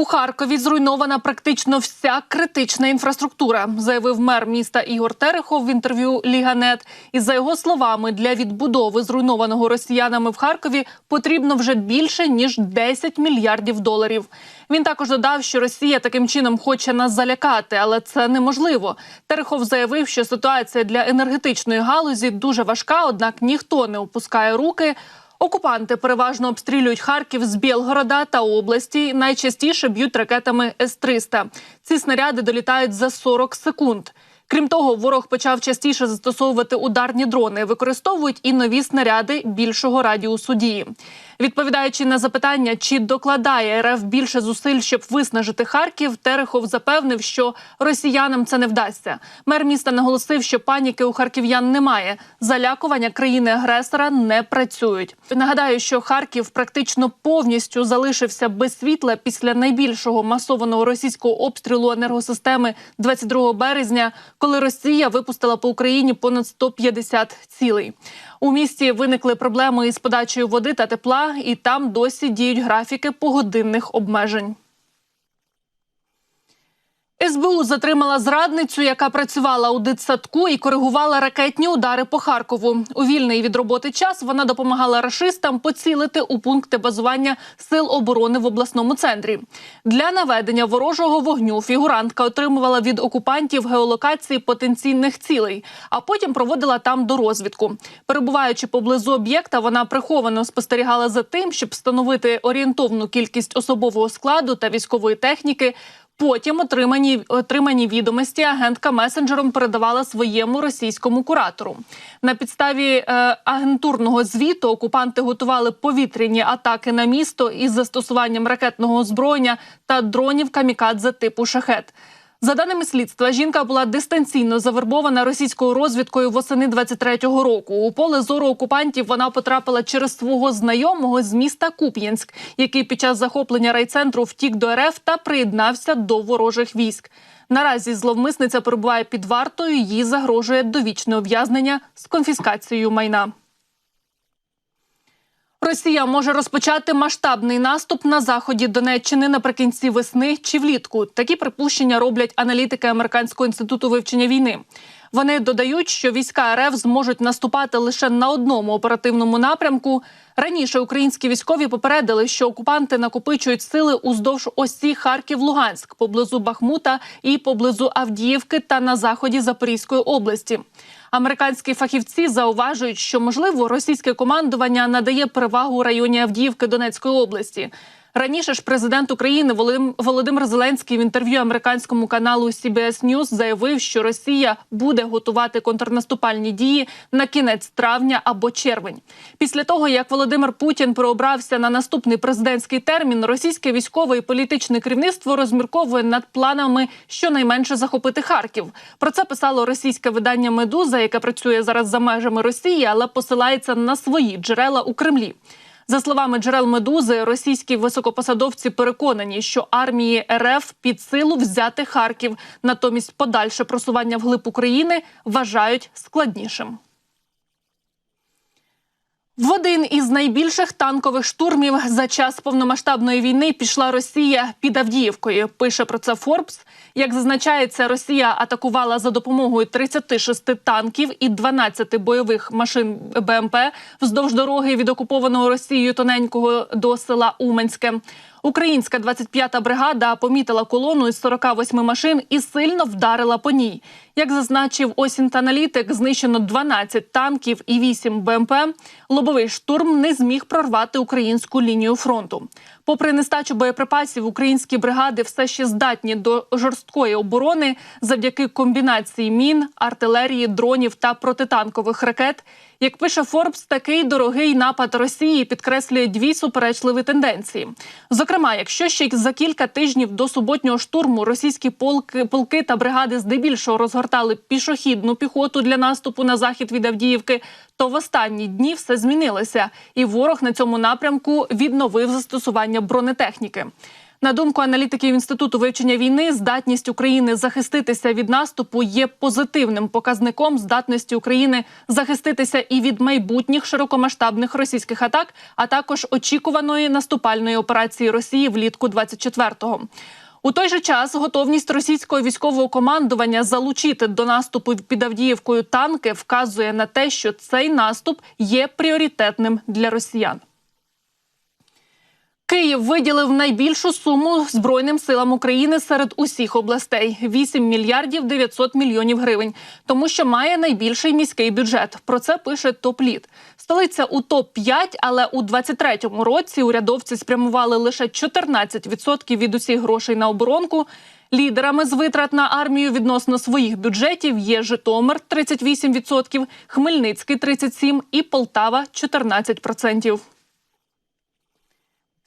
У Харкові зруйнована практично вся критична інфраструктура, заявив мер міста Ігор Терехов в інтерв'ю Ліганет. І за його словами, для відбудови зруйнованого росіянами в Харкові потрібно вже більше ніж 10 мільярдів доларів. Він також додав, що Росія таким чином хоче нас залякати, але це неможливо. Терехов заявив, що ситуація для енергетичної галузі дуже важка однак ніхто не опускає руки. Окупанти переважно обстрілюють Харків з Білгорода та області. Найчастіше б'ють ракетами С-300. Ці снаряди долітають за 40 секунд. Крім того, ворог почав частіше застосовувати ударні дрони, використовують і нові снаряди більшого радіусу дії. Відповідаючи на запитання, чи докладає РФ більше зусиль, щоб виснажити Харків, Терехов запевнив, що росіянам це не вдасться. Мер міста наголосив, що паніки у харків'ян немає. Залякування країни-агресора не працюють. Нагадаю, що Харків практично повністю залишився без світла після найбільшого масованого російського обстрілу енергосистеми 22 березня, коли Росія випустила по Україні понад 150 цілей. У місті виникли проблеми із подачею води та тепла, і там досі діють графіки погодинних обмежень. СБУ затримала зрадницю, яка працювала у дитсадку і коригувала ракетні удари по Харкову. У вільний від роботи час вона допомагала рашистам поцілити у пункти базування сил оборони в обласному центрі. Для наведення ворожого вогню фігурантка отримувала від окупантів геолокації потенційних цілей, а потім проводила там дорозвідку. Перебуваючи поблизу об'єкта, вона приховано спостерігала за тим, щоб встановити орієнтовну кількість особового складу та військової техніки. Потім отримані отримані відомості агентка месенджером передавала своєму російському куратору. На підставі е, агентурного звіту окупанти готували повітряні атаки на місто із застосуванням ракетного озброєння та дронів камікадзе типу шахет. За даними слідства, жінка була дистанційно завербована російською розвідкою восени 23-го року. У поле зору окупантів вона потрапила через свого знайомого з міста Куп'янськ, який під час захоплення райцентру втік до РФ та приєднався до ворожих військ. Наразі зловмисниця перебуває під вартою. Їй загрожує довічне ув'язнення з конфіскацією майна. Росія може розпочати масштабний наступ на заході Донеччини наприкінці весни чи влітку. Такі припущення роблять аналітики Американського інституту вивчення війни. Вони додають, що війська РФ зможуть наступати лише на одному оперативному напрямку. Раніше українські військові попередили, що окупанти накопичують сили уздовж осі Харків-Луганськ, поблизу Бахмута і поблизу Авдіївки та на заході Запорізької області. Американські фахівці зауважують, що можливо російське командування надає перевагу районі Авдіївки Донецької області. Раніше ж президент України Володимир Зеленський в інтерв'ю американському каналу CBS News заявив, що Росія буде готувати контрнаступальні дії на кінець травня або червень. Після того як Володимир Путін прообрався на наступний президентський термін, російське військове і політичне керівництво розмірковує над планами щонайменше захопити Харків. Про це писало російське видання Медуза, яке працює зараз за межами Росії, але посилається на свої джерела у Кремлі. За словами джерел медузи, російські високопосадовці переконані, що армії РФ під силу взяти Харків, натомість подальше просування вглиб України вважають складнішим. В один із найбільших танкових штурмів за час повномасштабної війни пішла Росія під Авдіївкою. Пише про це Форбс. Як зазначається, Росія атакувала за допомогою 36 танків і 12 бойових машин БМП вздовж дороги від окупованого Росією тоненького до села Уманське. Українська 25-та бригада помітила колону із 48 машин і сильно вдарила по ній. Як зазначив Осінт-аналітик, знищено 12 танків і 8 БМП. Лобовий штурм не зміг прорвати українську лінію фронту. Попри нестачу боєприпасів, українські бригади все ще здатні до жорсткої оборони завдяки комбінації мін, артилерії, дронів та протитанкових ракет. Як пише Форбс, такий дорогий напад Росії підкреслює дві суперечливі тенденції. Зокрема, якщо ще за кілька тижнів до суботнього штурму російські полки, полки та бригади здебільшого розгортали пішохідну піхоту для наступу на захід від Авдіївки, то в останні дні все змінилося, і ворог на цьому напрямку відновив застосування бронетехніки. На думку аналітиків інституту вивчення війни, здатність України захиститися від наступу є позитивним показником здатності України захиститися і від майбутніх широкомасштабних російських атак, а також очікуваної наступальної операції Росії влітку 24-го. У той же час готовність російського військового командування залучити до наступу під Авдіївкою танки вказує на те, що цей наступ є пріоритетним для росіян. Київ виділив найбільшу суму Збройним силам України серед усіх областей 8 мільярдів 900 мільйонів гривень, тому що має найбільший міський бюджет. Про це пише топ-лід. Столиця у топ 5 але у 23-му році урядовці спрямували лише 14% від усіх грошей на оборонку. Лідерами з витрат на армію відносно своїх бюджетів є Житомир 38%, Хмельницький 37% і Полтава 14%.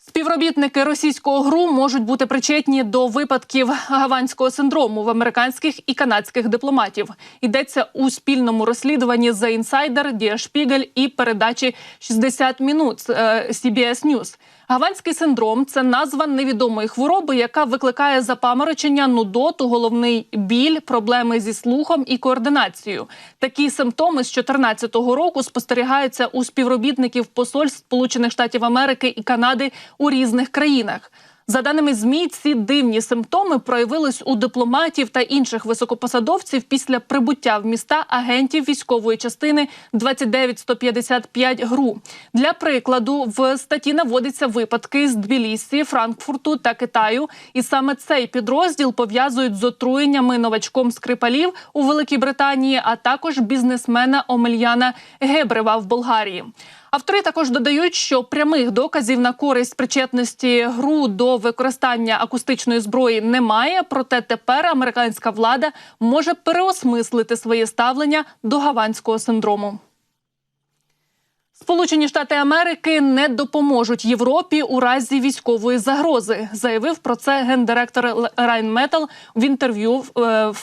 Співробітники російського ГРУ можуть бути причетні до випадків гаванського синдрому в американських і канадських дипломатів. Йдеться у спільному розслідуванні за інсайдер, Die і передачі «60 мінут» CBS News. Гаванський синдром це назва невідомої хвороби, яка викликає запаморочення, нудоту, головний біль, проблеми зі слухом і координацією. Такі симптоми з 2014 року спостерігаються у співробітників посольств Сполучених Штатів Америки і Канади у різних країнах. За даними змі, ці дивні симптоми проявились у дипломатів та інших високопосадовців після прибуття в міста агентів військової частини 29155 ГРУ. Для прикладу в статті наводяться випадки з Тбілісі, Франкфурту та Китаю, і саме цей підрозділ пов'язують з отруєннями новачком Скрипалів у Великій Британії, а також бізнесмена Омельяна Гебрева в Болгарії. Автори також додають, що прямих доказів на користь причетності ГРУ до використання акустичної зброї немає. Проте тепер американська влада може переосмислити своє ставлення до гаванського синдрому. Сполучені Штати Америки не допоможуть Європі у разі військової загрози, заявив про це гендиректор Метал в інтерв'ю в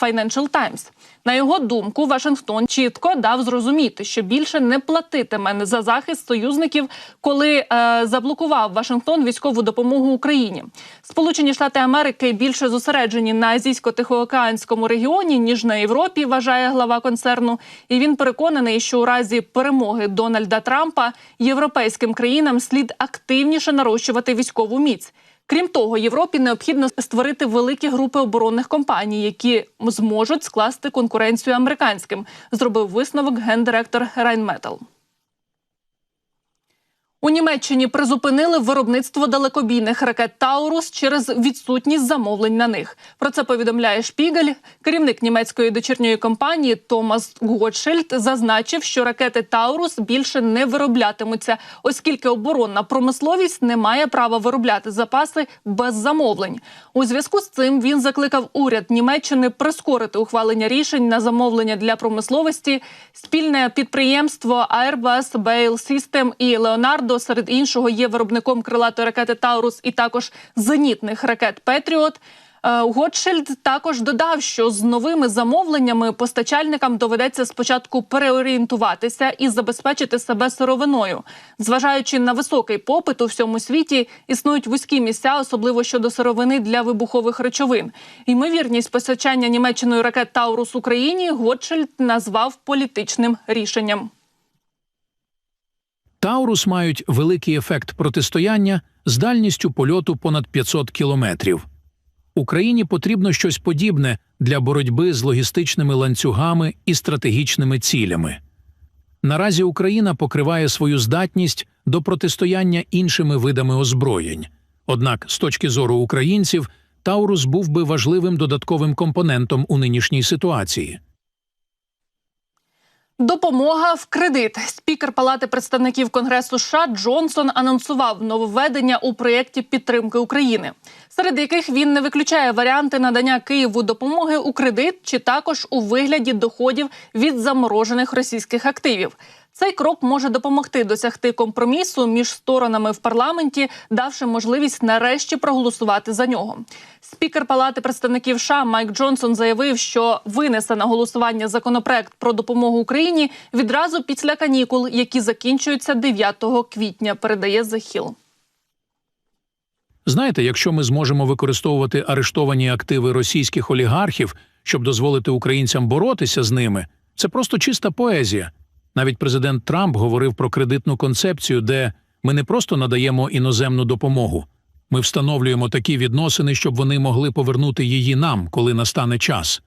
Financial Times. На його думку, Вашингтон чітко дав зрозуміти, що більше не платитиме за захист союзників, коли е, заблокував Вашингтон військову допомогу Україні. Сполучені Штати Америки більше зосереджені на азійсько-тихоокеанському регіоні ніж на Європі. Вважає глава концерну. І він переконаний, що у разі перемоги Дональда Трампа європейським країнам слід активніше нарощувати військову міць. Крім того, Європі необхідно створити великі групи оборонних компаній, які зможуть скласти конкуренцію американським. Зробив висновок гендиректор Райнметал. У Німеччині призупинили виробництво далекобійних ракет Таурус через відсутність замовлень на них. Про це повідомляє Шпігель. Керівник німецької дочірньої компанії Томас Готшельд зазначив, що ракети Таурус більше не вироблятимуться, оскільки оборонна промисловість не має права виробляти запаси без замовлень. У зв'язку з цим він закликав уряд Німеччини прискорити ухвалення рішень на замовлення для промисловості. Спільне підприємство Airbus, Bale System і Leonardo серед іншого є виробником крилатої ракети Таурус і також зенітних ракет Петріот. Готшельд також додав, що з новими замовленнями постачальникам доведеться спочатку переорієнтуватися і забезпечити себе сировиною. Зважаючи на високий попит у всьому світі, існують вузькі місця, особливо щодо сировини для вибухових речовин. Ймовірність постачання німеччиною ракет Таурус Україні Готшельд назвав політичним рішенням. Таурус мають великий ефект протистояння з дальністю польоту понад 500 кілометрів. Україні потрібно щось подібне для боротьби з логістичними ланцюгами і стратегічними цілями. Наразі Україна покриває свою здатність до протистояння іншими видами озброєнь. Однак, з точки зору українців, Таурус був би важливим додатковим компонентом у нинішній ситуації. Допомога в кредит. Спікер Палати представників Конгресу США Джонсон анонсував нововведення у проєкті підтримки України, серед яких він не виключає варіанти надання Києву допомоги у кредит чи також у вигляді доходів від заморожених російських активів. Цей крок може допомогти досягти компромісу між сторонами в парламенті, давши можливість нарешті проголосувати за нього. Спікер Палати представників США Майк Джонсон заявив, що винесе на голосування законопроект про допомогу Україні відразу після канікул, які закінчуються 9 квітня. Передає захіл. Знаєте, якщо ми зможемо використовувати арештовані активи російських олігархів, щоб дозволити українцям боротися з ними, це просто чиста поезія. Навіть президент Трамп говорив про кредитну концепцію, де ми не просто надаємо іноземну допомогу, ми встановлюємо такі відносини, щоб вони могли повернути її нам, коли настане час.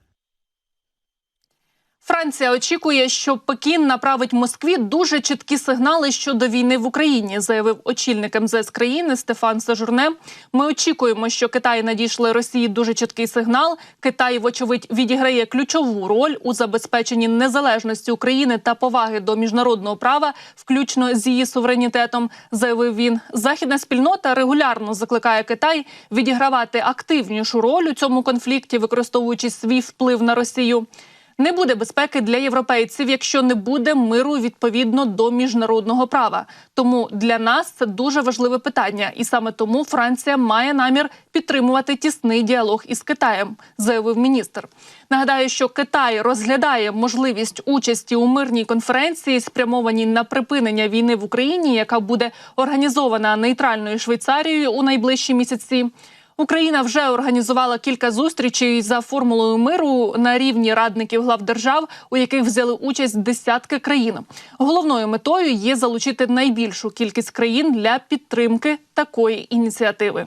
Франція очікує, що Пекін направить Москві дуже чіткі сигнали щодо війни в Україні, заявив очільник МЗС країни Стефан Сажурне. Ми очікуємо, що Китай надійшли Росії дуже чіткий сигнал. Китай, вочевидь, відіграє ключову роль у забезпеченні незалежності України та поваги до міжнародного права, включно з її суверенітетом. Заявив він. Західна спільнота регулярно закликає Китай відігравати активнішу роль у цьому конфлікті, використовуючи свій вплив на Росію. Не буде безпеки для європейців, якщо не буде миру відповідно до міжнародного права. Тому для нас це дуже важливе питання, і саме тому Франція має намір підтримувати тісний діалог із Китаєм, заявив міністр. Нагадаю, що Китай розглядає можливість участі у мирній конференції, спрямованій на припинення війни в Україні, яка буде організована нейтральною Швейцарією у найближчі місяці. Україна вже організувала кілька зустрічей за формулою миру на рівні радників глав держав, у яких взяли участь десятки країн. Головною метою є залучити найбільшу кількість країн для підтримки такої ініціативи.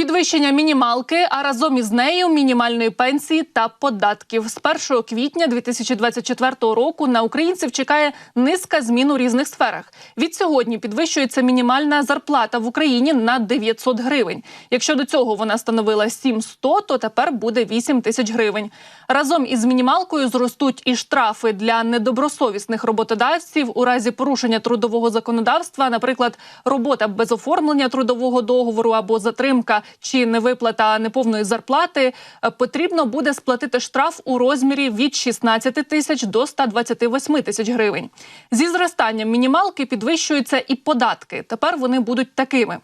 Підвищення мінімалки, а разом із нею мінімальної пенсії та податків з 1 квітня 2024 року на українців чекає низка змін у різних сферах. Від сьогодні підвищується мінімальна зарплата в Україні на 900 гривень. Якщо до цього вона становила 700, то тепер буде 8 тисяч гривень. Разом із мінімалкою зростуть і штрафи для недобросовісних роботодавців у разі порушення трудового законодавства, наприклад, робота без оформлення трудового договору або затримка чи невиплата неповної зарплати, е, потрібно буде сплатити штраф у розмірі від 16 тисяч до 128 тисяч гривень. Зі зростанням мінімалки підвищуються і податки. Тепер вони будуть такими.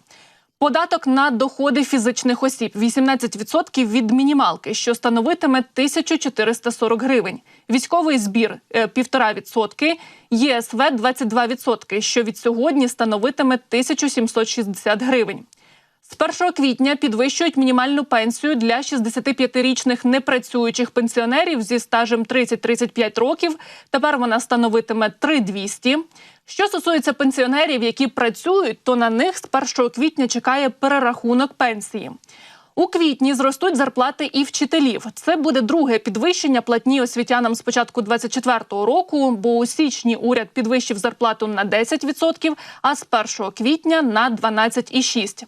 Податок на доходи фізичних осіб 18% від мінімалки, що становитиме 1440 гривень. Військовий збір е, 1,5%, ЄСВ 22%, що від сьогодні становитиме 1760 гривень. З 1 квітня підвищують мінімальну пенсію для 65-річних непрацюючих пенсіонерів зі стажем 30-35 років. Тепер вона становитиме 3200. Що стосується пенсіонерів, які працюють, то на них з 1 квітня чекає перерахунок пенсії. У квітні зростуть зарплати і вчителів. Це буде друге підвищення платні освітянам з початку 2024 року, бо у січні уряд підвищив зарплату на 10%, а з 1 квітня на 12,6%.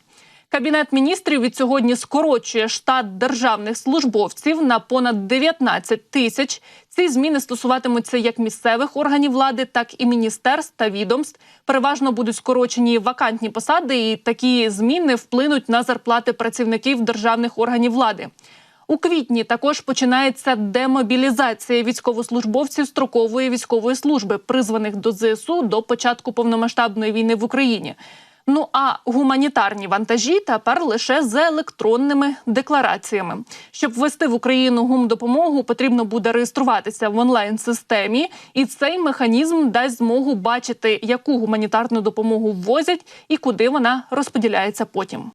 Кабінет міністрів від сьогодні скорочує штат державних службовців на понад 19 тисяч. Ці зміни стосуватимуться як місцевих органів влади, так і міністерств та відомств. Переважно будуть скорочені вакантні посади, і такі зміни вплинуть на зарплати працівників державних органів влади. У квітні також починається демобілізація військовослужбовців строкової військової служби, призваних до ЗСУ до початку повномасштабної війни в Україні. Ну а гуманітарні вантажі тепер лише з електронними деклараціями. Щоб ввести в Україну гумдопомогу, потрібно буде реєструватися в онлайн системі, і цей механізм дасть змогу бачити, яку гуманітарну допомогу ввозять і куди вона розподіляється потім.